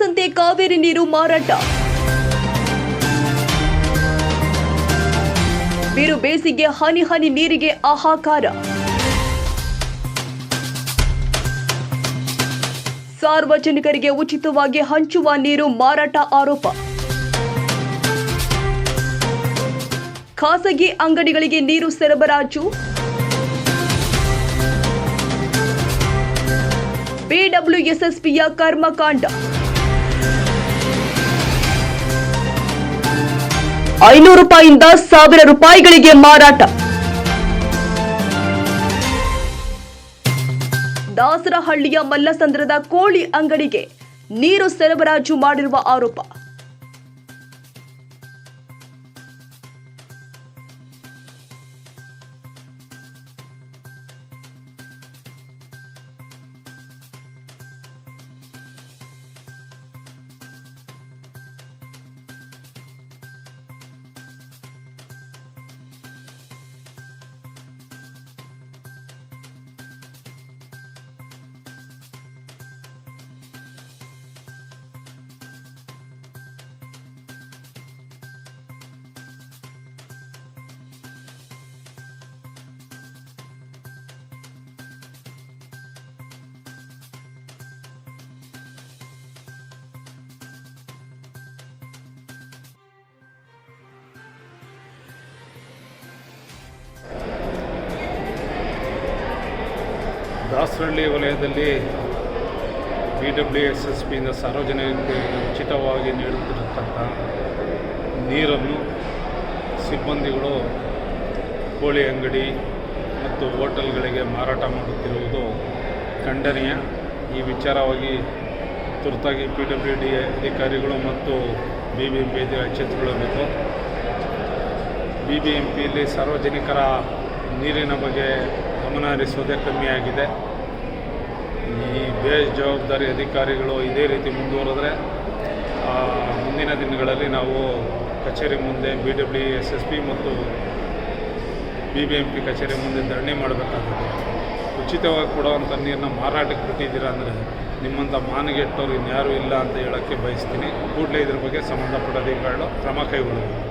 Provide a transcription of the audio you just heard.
ಕಾಳಸಂತೆ ಕಾವೇರಿ ನೀರು ಮಾರಾಟ. ಬಿರು ಬೇಸಿಗೆ ಹನಿ ಹನಿ ನೀರಿಗೆ ಆಹಾಕಾರ ಸಾರ್ವಜನಿಕರಿಗೆ ಉಚಿತವಾಗಿ ಹಂಚುವ ನೀರು ಮಾರಾಟ ಆರೋಪ. ಖಾಸಗಿ ಅಂಗಡಿಗಳಿಗೆ ನೀರು ಸರಬರಾಜು. ಬಿಡಬ್ಲ್ಯೂಎಸ್ಎಸ್ಪಿಯ ಕರ್ಮಕಾಂಡ. ಐನೂರು ರೂಪಾಯಿಯಿಂದ ಸಾವಿರ ರೂಪಾಯಿಗಳಿಗೆ ಮಾರಾಟ. ದಾಸರಹಳ್ಳಿಯ ಮಲ್ಲಸಂದ್ರದ ಕೋಳಿ ಅಂಗಡಿಗೆ ನೀರು ಸರಬರಾಜು ಮಾಡಿರುವ ಆರೋಪ. ದಾಸರಳ್ಳಿ ವಲಯದಲ್ಲಿ ಬಿ ಡಬ್ಲ್ಯೂ ಎಸ್ ಎಸ್ ಪಿಯಿಂದ ಸಾರ್ವಜನಿಕರಿಗೆ ಉಚಿತವಾಗಿ ನೀಡುತ್ತಿರತಕ್ಕಂಥ ನೀರನ್ನು ಸಿಬ್ಬಂದಿಗಳು ಕೋಳಿ ಅಂಗಡಿ ಮತ್ತು ಹೋಟೆಲ್ಗಳಿಗೆ ಮಾರಾಟ ಮಾಡುತ್ತಿರುವುದು ಖಂಡನೀಯ. ಈ ವಿಚಾರವಾಗಿ ತುರ್ತಾಗಿ ಪಿ ಡಬ್ಲ್ಯೂ ಡಿ ಅಧಿಕಾರಿಗಳು ಮತ್ತು ಬಿ ಬಿ ಎಂ ಪಿ ಎಚ್ಚೆತ್ತುಕೊಳ್ಳಬೇಕು. ಬಿ ಬಿ ಎಂ ಪಿಯಲ್ಲಿ ಸಾರ್ವಜನಿಕರ ನೀರಿನ ಬಗ್ಗೆ ಗಮನ ಹರಿಸುವುದೇ ಕಮ್ಮಿಯಾಗಿದೆ ಈ ಬೇಜವಾಬ್ದಾರಿ ಅಧಿಕಾರಿಗಳು ಇದೇ ರೀತಿ ಮುಂದುವರೆದ್ರೆ ಮುಂದಿನ ದಿನಗಳಲ್ಲಿ ನಾವು ಕಚೇರಿ ಮುಂದೆ B W S S P ಮತ್ತು ಬಿ ಬಿ ಎಂ ಪಿ ಕಚೇರಿ ಮುಂದೆ ಧರಣಿ ಮಾಡಬೇಕಾಗುತ್ತೆ. ಉಚಿತವಾಗಿ ಕೊಡುವಂಥ ನೀರನ್ನ ಮಾರಾಟಕ್ಕೆ ಬಿಟ್ಟಿದ್ದೀರಾ ಅಂದರೆ ನಿಮ್ಮಂಥ ಮಾನಗೆಟ್ಟವ್ರು ಇನ್ಯಾರೂ ಇಲ್ಲ ಅಂತ ಹೇಳೋಕ್ಕೆ ಬಯಸ್ತೀನಿ. ಕೂಡಲೇ ಇದ್ರ ಬಗ್ಗೆ ಸಂಬಂಧಪಟ್ಟ ಅಧಿಕಾರಿಗಳು ಕ್ರಮ ಕೈಗೊಳ್ಳಬೇಕು.